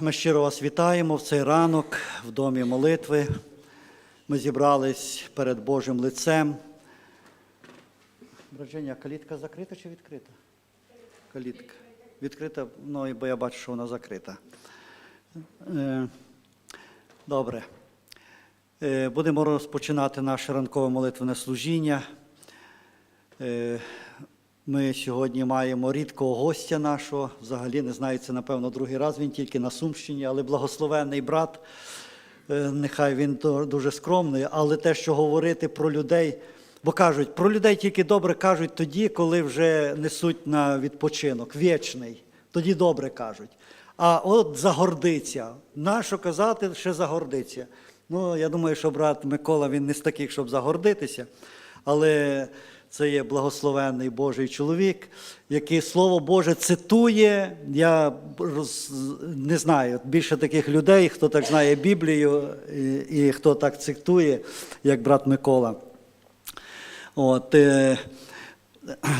Ми щиро вас вітаємо в цей ранок в домі молитви. Ми зібрались перед Божим лицем. Брадження, калітка закрита чи відкрита? Калітка. Відкрита, ну, бо я бачу, що вона закрита. Е, Добре. Е, Будемо розпочинати наше ранкове молитвене служіння. Ми сьогодні маємо рідкого гостя нашого. Взагалі не знаю, це напевно другий раз він тільки на Сумщині, але благословенний брат. Е, Нехай він дуже скромний, але те, що говорити про людей, бо кажуть, про людей тільки добре кажуть тоді, коли вже несуть на відпочинок, вічний. Тоді добре кажуть. А от загордиться. Нащо казати, ще загордиться. Ну, я думаю, що брат Микола він не з таких, щоб загордитися, але це є благословенний Божий чоловік, який Слово Боже цитує. Я роз- не знаю більше таких людей, хто так знає Біблію і, і хто так цитує, як брат Микола. От, е,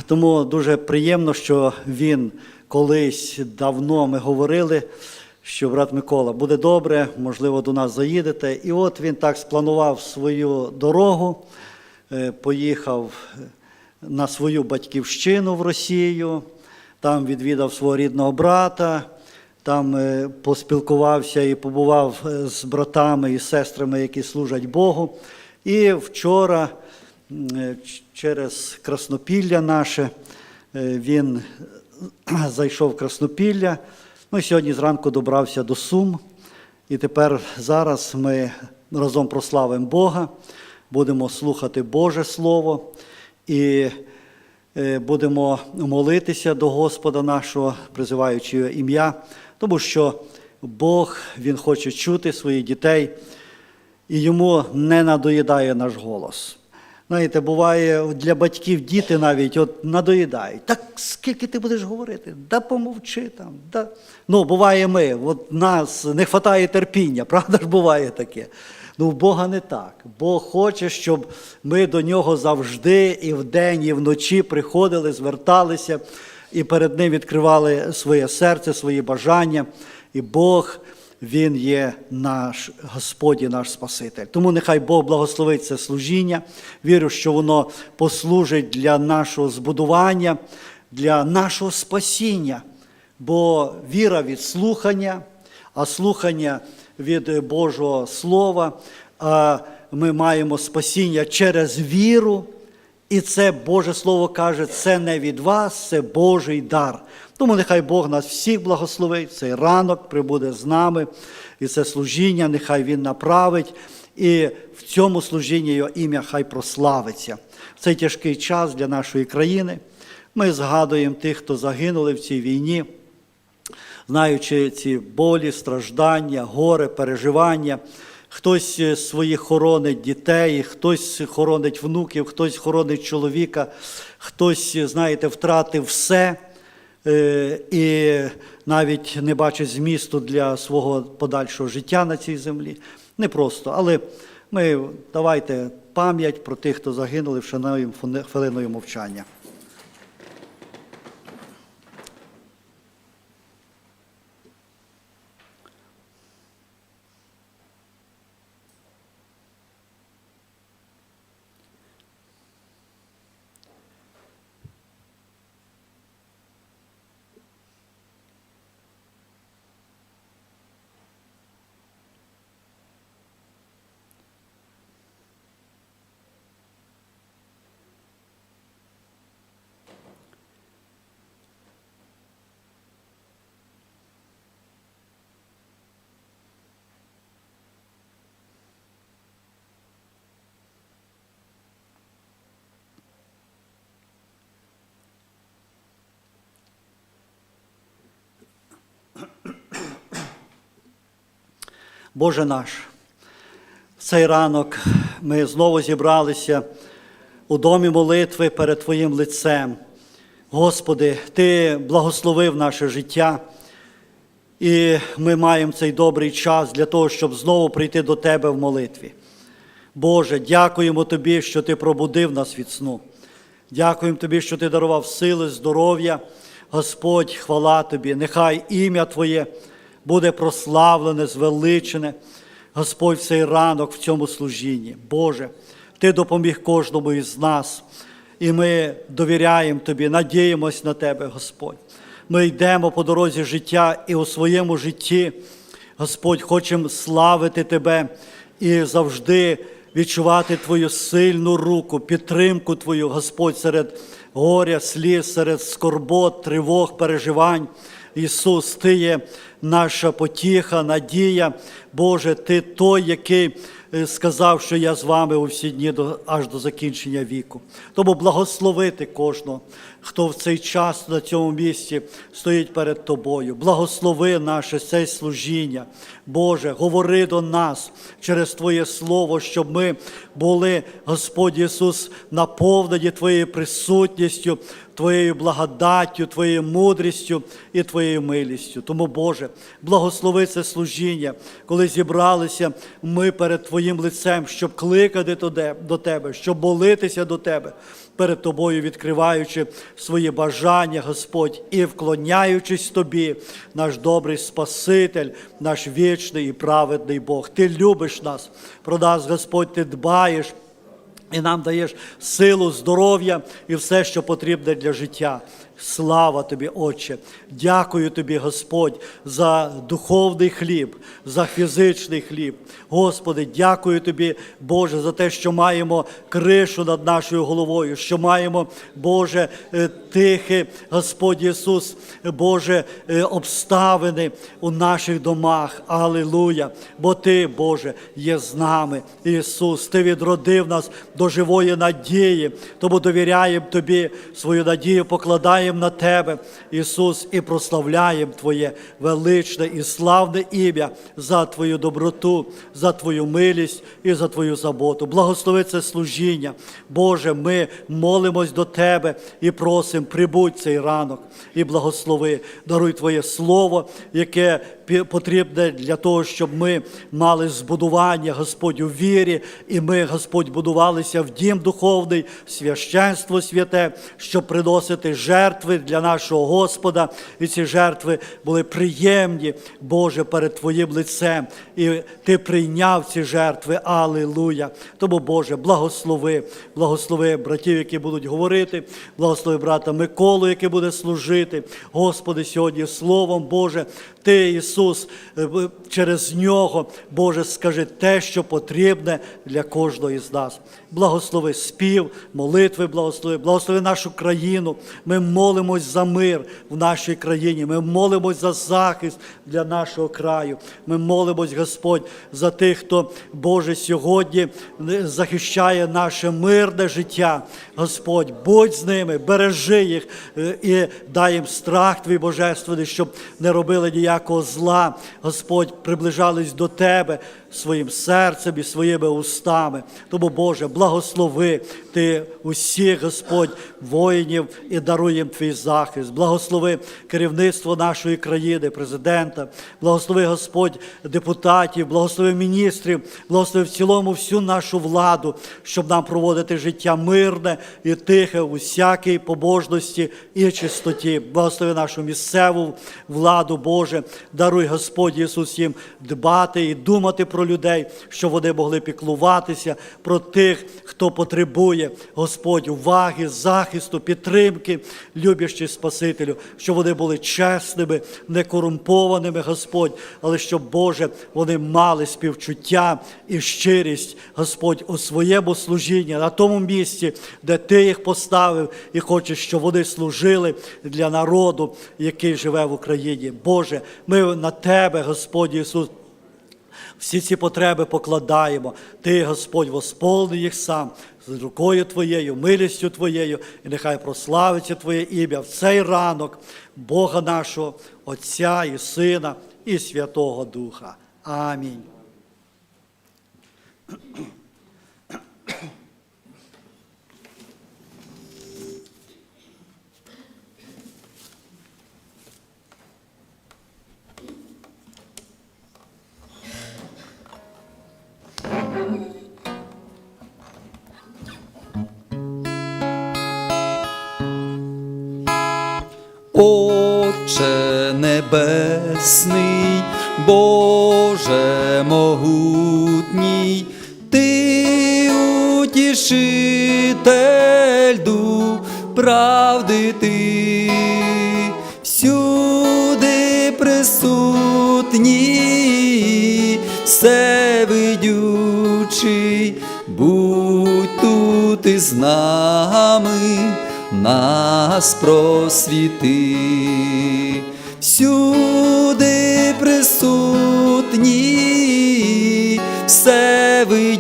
тому дуже приємно, що він колись давно ми говорили, що брат Микола буде добре, можливо, до нас заїдете. І от він так спланував свою дорогу, е, поїхав на свою батьківщину в Росію, там відвідав свого рідного брата, там е, поспілкувався і побував е, з братами і сестрами, які служать Богу. І вчора е, через Краснопілля наше він зайшов в Краснопілля. Ну, сьогодні зранку добрався до Сум. І тепер зараз ми разом прославимо Бога, будемо слухати Боже Слово і е, будемо молитися до Господа нашого, призиваючи ім'я, тому що Бог Він хоче чути своїх дітей, і йому не надоїдає наш голос. Знаєте, буває для батьків діти навіть от надоїдають. Так скільки ти будеш говорити? Да помовчи там. Да. Ну, буває ми, от нас не вистачає терпіння, правда ж буває таке. Ну, в Бога не так. Бог хоче, щоб ми до нього завжди і вдень, і вночі приходили, зверталися і перед ним відкривали своє серце, свої бажання. І Бог він є наш Господь і наш Спаситель. Тому нехай Бог благословить це служіння. Вірю, що воно послужить для нашого збудування, для нашого спасіння. Бо віра від слухання, а слухання від Божого Слова. Ми маємо спасіння через віру. І це Боже Слово каже, це не від вас, це Божий дар. Тому нехай Бог нас всіх благословить, цей ранок прибуде з нами, і це служіння, нехай Він направить, і в цьому служінні його ім'я хай прославиться. В цей тяжкий час для нашої країни. Ми згадуємо тих, хто загинули в цій війні, знаючи ці болі, страждання, горе, переживання. Хтось е, своїх хоронить дітей, хтось хоронить внуків, хтось хоронить чоловіка, хтось, е, знаєте, втратив все е, і навіть не бачить змісту для свого подальшого життя на цій землі. Не просто, але ми давайте пам'ять про тих, хто загинули, вшануємо хвилиною мовчання. Боже наш, в цей ранок ми знову зібралися у домі молитви перед Твоїм лицем. Господи, Ти благословив наше життя, і ми маємо цей добрий час для того, щоб знову прийти до Тебе в молитві. Боже, дякуємо Тобі, що Ти пробудив нас від сну. Дякуємо Тобі, що Ти дарував сили, здоров'я. Господь, хвала Тобі, нехай ім'я Твоє буде прославлене, звеличене. Господь, цей ранок в цьому служінні. Боже, Ти допоміг кожному із нас, і ми довіряємо Тобі, надіємось на Тебе, Господь. Ми йдемо по дорозі життя і у своєму житті, Господь, хочемо славити Тебе і завжди відчувати Твою сильну руку, підтримку Твою, Господь, серед горя, сліз, серед скорбот, тривог, переживань. Ісус, Ти є наша потіха, надія. Боже, Ти той, який е, сказав, що я з вами у всі дні аж до закінчення віку. Тому благословити кожного, хто в цей час на цьому місці стоїть перед Тобою. Благослови наше це служіння. Боже, говори до нас через Твоє Слово, щоб ми були, Господь Ісус, наповнені Твоєю присутністю. Твоєю благодаттю, Твоєю мудрістю і Твоєю милістю. Тому, Боже, благослови це служіння, коли зібралися ми перед Твоїм лицем, щоб кликати до Тебе, щоб молитися до Тебе, перед Тобою відкриваючи свої бажання, Господь, і вклоняючись Тобі, наш добрий Спаситель, наш вічний і праведний Бог. Ти любиш нас, про нас, Господь, Ти дбаєш. І нам даєш силу, здоров'я і все, що потрібне для життя. Слава тобі, Отче! Дякую тобі, Господь, за духовний хліб, за фізичний хліб. Господи, дякую тобі, Боже, за те, що маємо кришу над нашою головою, що маємо, Боже, е, тихе, Господь Ісус, Боже, е, обставини у наших домах. Алілуя! Бо Ти, Боже, є з нами. Ісус, Ти відродив нас до живої надії, тому довіряємо Тобі свою надію, покладаємо на Тебе, Ісус, і прославляємо Твоє величне і славне ім'я за Твою доброту, за Твою милість і за Твою заботу. Благослови це служіння. Боже, ми молимось до Тебе і просимо, прибудь цей ранок і благослови. Даруй Твоє Слово, яке потрібне для того, щоб ми мали збудування, Господь, у вірі, і ми, Господь, будувалися в дім духовний, священство святе, щоб приносити жертви для нашого Господа. І ці жертви були приємні, Боже, перед Твоїм лицем. І Ти прийняв ці жертви. Алілуя. Тому, Боже, благослови, благослови братів, які будуть говорити, благослови брата Миколу, який буде служити. Господи, сьогодні Словом Боже, Ти, Ісус, е, б- через нього, Боже, скажи те, що потрібне для кожного із нас. Благослови спів, молитви, благослови, благослови нашу країну. Ми молимось за мир в нашій країні. Ми молимось за захист для нашого краю. Ми молимось, Господь, за тих, хто, Боже, сьогодні захищає наше мирне життя. Господь, будь з ними, бережи їх е, і дай їм страх твій божественний, щоб не робили ніякого зла. Господь, приближались до Тебе своїм серцем і своїми устами. Тому, Боже, благослови Ти усіх, Господь, воїнів і даруй їм твій захист. Благослови керівництво нашої країни, президента, благослови Господь депутатів, благослови міністрів, благослови в цілому всю нашу владу, щоб нам проводити життя мирне і тихе у всякій побожності і чистоті. Благослови нашу місцеву владу, Боже, даруй Господь Ісус їм дбати і думати про людей, щоб вони могли піклуватися про тих, хто потребує, Господь, уваги, захисту, підтримки, любящий Спасителю, щоб вони були чесними, некорумпованими, Господь, але щоб, Боже, вони мали співчуття і щирість, Господь, у своєму служінні, на тому місці, де Ти їх поставив, і хочеш, щоб вони служили для народу, який живе в Україні. Боже, ми на Тебе, Господь Ісус. Всі ці потреби покладаємо. Ти, Господь, восполни їх сам з рукою Твоєю, милістю Твоєю, і нехай прославиться Твоє ім'я в цей ранок, Бога нашого, Отця і Сина і Святого Духа. Амінь. Отче небесний, Боже могутній, Ти утішитель дух правди ти, всюди присутній, всевидючий, будь тут із нами, нас просвіти, всюди присутній, всевидючий,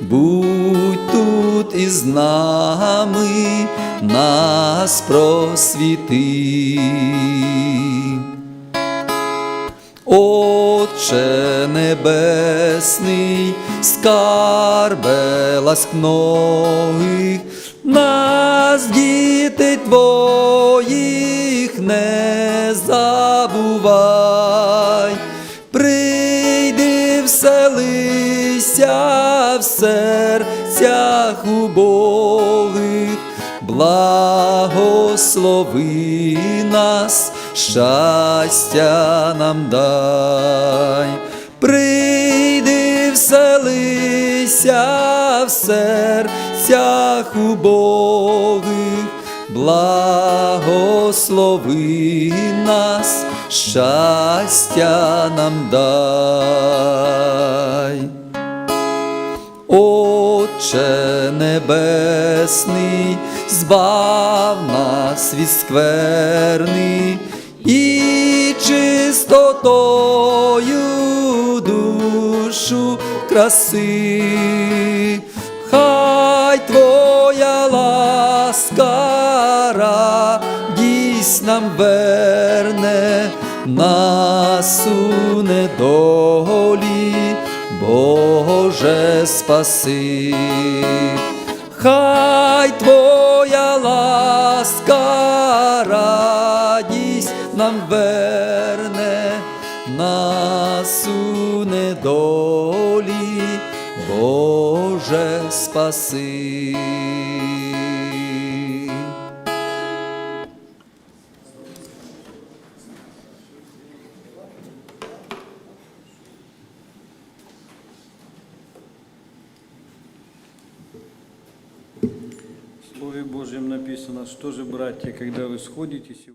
будь тут із нами, нас просвіти. Отче небесний, скарбе ласк многих, нас, дітей твоїх, не забувай, прийди вселися в серцях убогих, благослови нас, щастя нам дай, прийди вселися в серцях убогих, благослови нас, щастя нам дай. Отче небесний, збав нас від скверни і чистотою душу краси. Хай Твоя ласка радість нам верне нас у недолі, Боже спаси. Хай Твоя ласка радість нам верне Боже спаси. Слове Божьем написано, что же, братья, когда вы сходитесь